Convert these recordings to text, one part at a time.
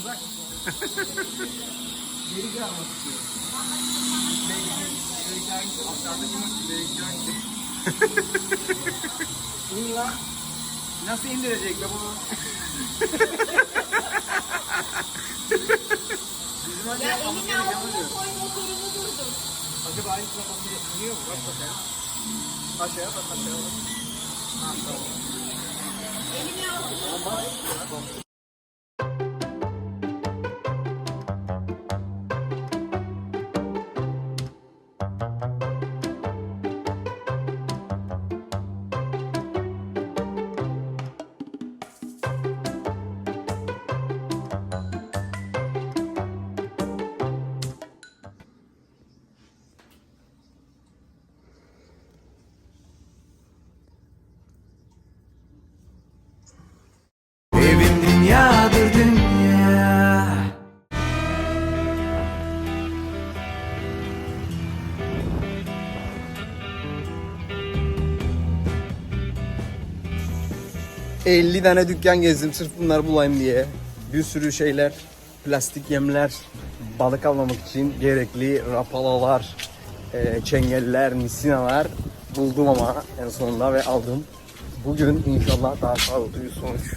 Uzak. Geri kalmak istiyor. İn lan. Nasıl indirecek be bunu? Bizim önce Ya yapmamız elini gereken altına buydu. koy motorunu durdur. Acaba aynı kafası iniyor mu? Bak bakayım. Aşağıya bak aşağıya bak. Ha, tamam. Elini altına Evim ...50 tane dükkan gezdim sırf bunları bulayım diye. Bir sürü şeyler, plastik yemler, balık avlamak için gerekli rapalalar, e, çengeller, misinalar buldum ama en sonunda ve aldım. Bugün inşallah daha sağlıklı bir sonuç.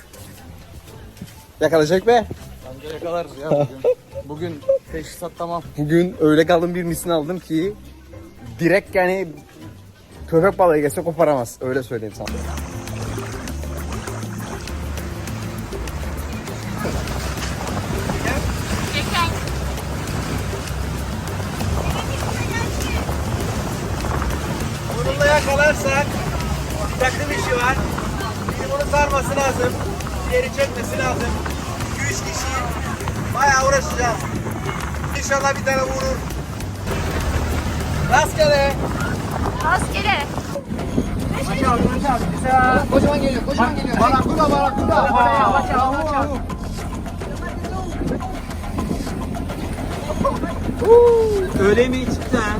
Yakalayacak be. Bence yakalarız ya bugün. Bugün teşhisat tamam. Bugün öyle kalın bir misin aldım ki direkt yani köpek balığı gelse koparamaz. Öyle söyleyeyim sana. İşi var. Biri bunu sarması lazım. Diğeri çekmesi lazım. 2-3 kişi bayağı uğraşacağız. İnşallah bir tane vurur. Rastgele. Rastgele. Kocaman geliyor, kocaman geliyor. Barakuda, barakuda. Alaça, alaça. Öyle mi cidden?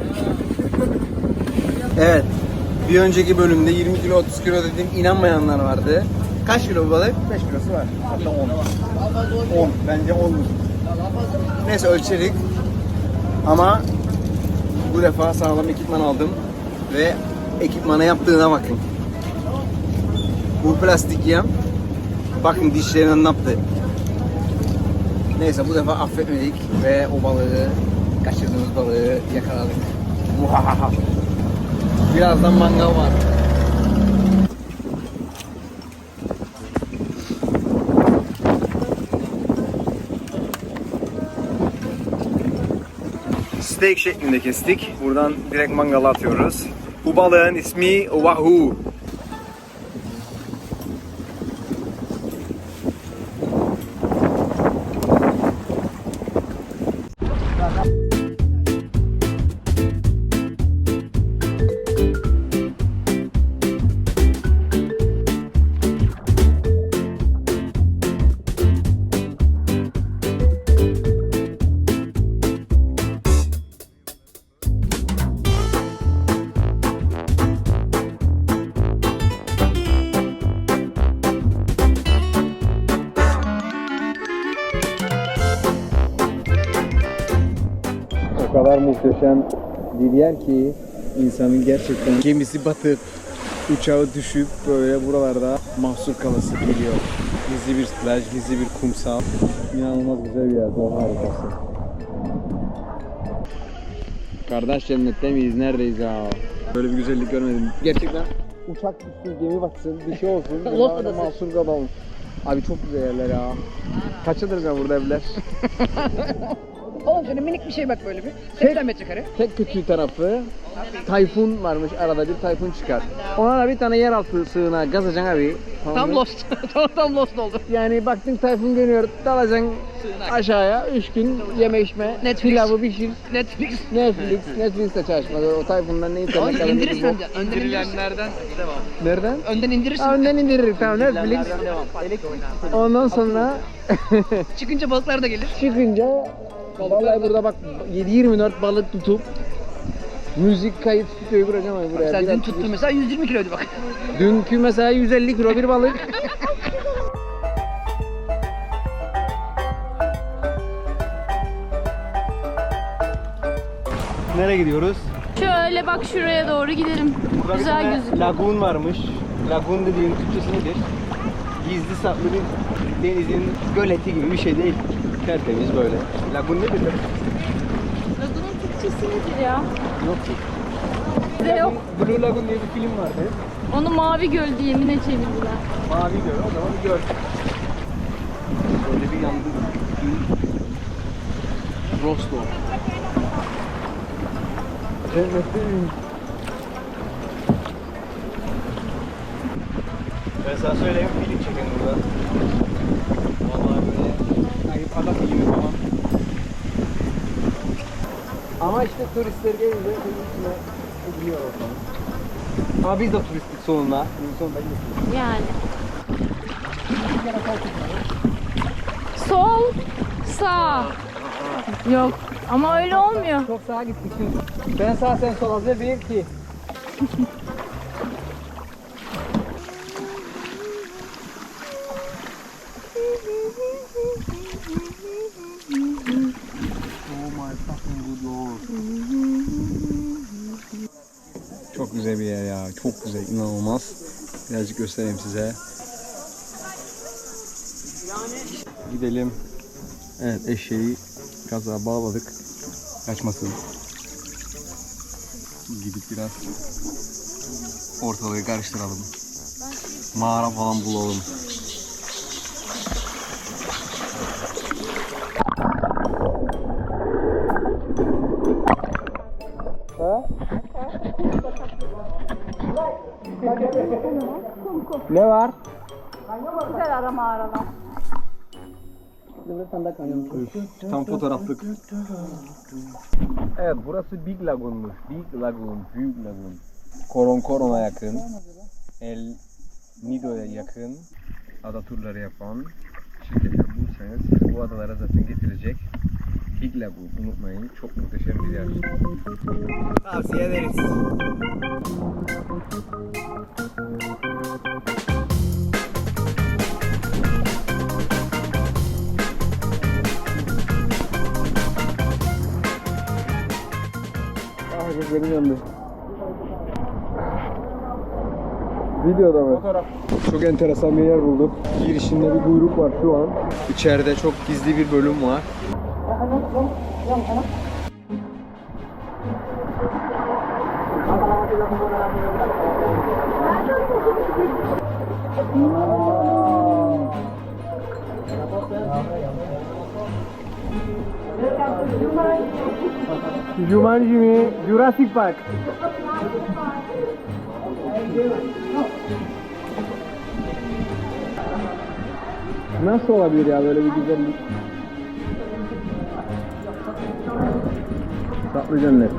Evet. Bir önceki bölümde 20 kilo 30 kilo dedim inanmayanlar vardı. Kaç kilo bu balık? 5 kilosu var. Hatta 10. 10. Bence 10. Neyse ölçerik. Ama bu defa sağlam ekipman aldım. Ve ekipmana yaptığına bakın. Bu plastik yem. Bakın dişlerinden ne yaptı. Neyse bu defa affetmedik ve o balığı kaçırdığımız balığı yakaladık. Muhahaha. Birazdan mangal var. Steak şeklinde kestik. Buradan direkt mangala atıyoruz. Bu balığın ismi Wahoo. Kadar muhteşem bir yer ki insanın gerçekten gemisi batıp uçağı düşüp böyle buralarda mahsur kalası geliyor. Gizli bir plaj, gizli bir kumsal. İnanılmaz güzel bir yer. Doğa harikası. Kardeş cennette miyiz? Neredeyiz ya? Böyle bir güzellik görmedim. Gerçekten uçak düşsün, gemi batsın, bir şey olsun. Bunlar mahsur kalalım. Abi çok güzel yerler ya. Kaç yıldır burada evler? Oğlum şöyle minik bir şey bak böyle bir. 80 metrekare. Tek kötü tarafı tayfun varmış arada bir tayfun çıkar. Ona da bir tane yeraltı sığınağı gazacaksın abi. Tamam Tam mı? lost. tam, tam lost oldu. Yani baktın tayfun geliyor dalacaksın aşağıya 3 gün yeme içme. Netflix. Pilavı pişir. Netflix. Netflix, Netflix de çalışmadı. O tayfundan ne Oğlum internet indirirsin bir bok. önden. İndirirsin. Nereden? Önden indirirsin. Ha, önden indirir tamam Netflix. Ondan sonra Çıkınca balıklar da gelir. çıkınca vallahi burada bak 7-24 balık tutup müzik kayıt stüdyoyu kuracağım abi buraya. Sen dün tuttun mesela 120 kiloydu bak. Dünkü mesela 150 kilo bir balık. Nereye gidiyoruz? Şöyle bak şuraya doğru gidelim. Güzel gözüküyor. Lagun varmış. Lagun dediğin Türkçesi nedir? Gizli saklı bir denizin göleti gibi bir şey değil. Tertemiz böyle. Lagun nedir? Lagunun Türkçesi nedir ya? Yok ki. Bizde yok. Blue Lagoon diye bir film vardı. Onu Mavi Göl diye mi ne çevirdiler? Mavi göl. O zaman göl. Böyle bir yandı. Roslo. Cennetteyim. Ben sana söyleyeyim film çekin burada. Vallahi böyle ayıp adam gibi falan. Ama işte turistler gelince içine gidiyor ortam. Ama biz de turistik sonunda. Bunun sonunda gidiyoruz. Yani. Sol, sağ. Yok. Ama öyle olmuyor. Çok sağa gittik şimdi. Ben sağ sen sol hazır bir iki. Çok güzel bir yer ya. Çok güzel, inanılmaz. Birazcık göstereyim size. Gidelim. Evet eşeği gaza bağladık. Kaçmasın. Gidip biraz ortalığı karıştıralım. Mağara falan bulalım. Ne var? Güzel ara mağaralar. Tam fotoğraflık. Evet burası Big Lagoon'muş. Big Lagoon, Büyük Lagoon. Koron Koron'a yakın. El Nido'ya yakın. Ada turları yapan şirketler bulursanız bu adalara zaten getirecek. Big Lagoon unutmayın. Çok muhteşem bir yer. Tavsiye ederiz. Ah gözlerim yandı. Videoda mı? Fotoğraf. Çok enteresan bir yer bulduk. Girişinde bir kuyruk var şu an. İçeride çok gizli bir bölüm var. Jumanji mi? Jurassic Park. Nasıl olabilir ya böyle bir güzellik? Tatlı cennet.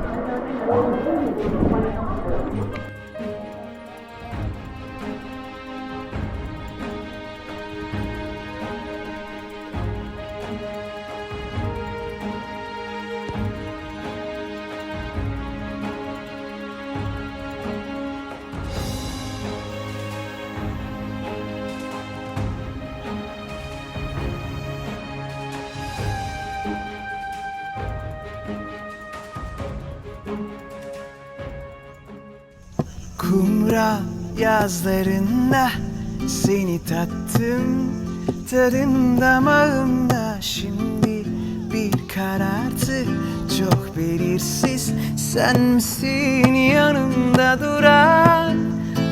Kumra yazlarında seni tattım. Tadın damağımda şimdi bir karartı. Çok belirsiz sen misin yanımda duran?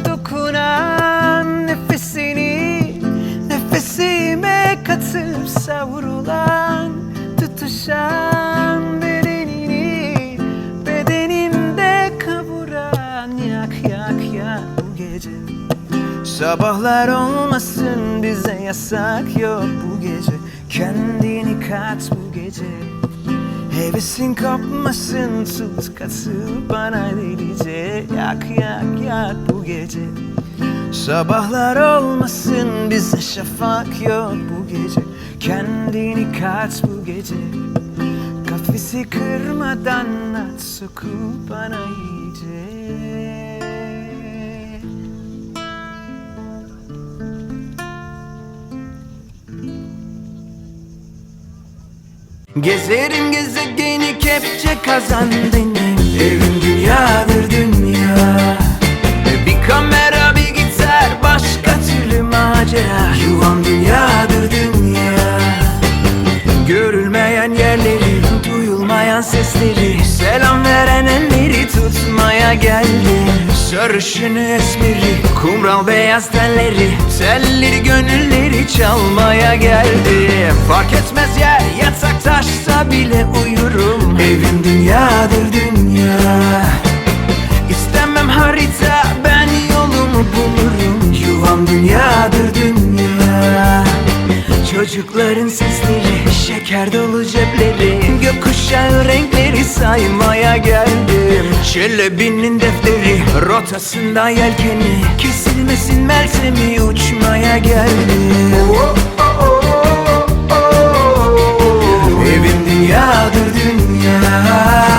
Dokunan nefesini nefesime katıp savrulan Tutuşan Sabahlar olmasın bize yasak yok bu gece. Kendini kat bu gece. Hevesin kopmasın tut katıl bana delice. Yak yak yak bu gece. Sabahlar olmasın bize şafak yok bu gece. Kendini kat bu gece. Kafesi kırmadan at sokup bana iyice Gezerim gezegeni kepçe kazan benim. Evim dünyadır dünya. Bir kamera bir gitar başka türlü macera. Yuvam dünyadır dünya. Görülmeyen yerleri, duyulmayan sesleri Selam veren elleri tutmaya geldim Sarışın esmeri, kumral beyaz telleri Telleri gönülleri çalmaya geldim Fark etmez yer, yatak taşsa bile uyurum. Evim dünyadır dünya. İstemem harita, ben yolumu bulurum. Yuvam dünyadır dünya. Çocukların sesleri, şeker dolu cepleri. Gökkuşağı renkleri saymaya geldim. Çelebinin defteri, rotasında yelkeni. Kesilmesin meltemi uçmaya geldim Evim dünyadır dünya.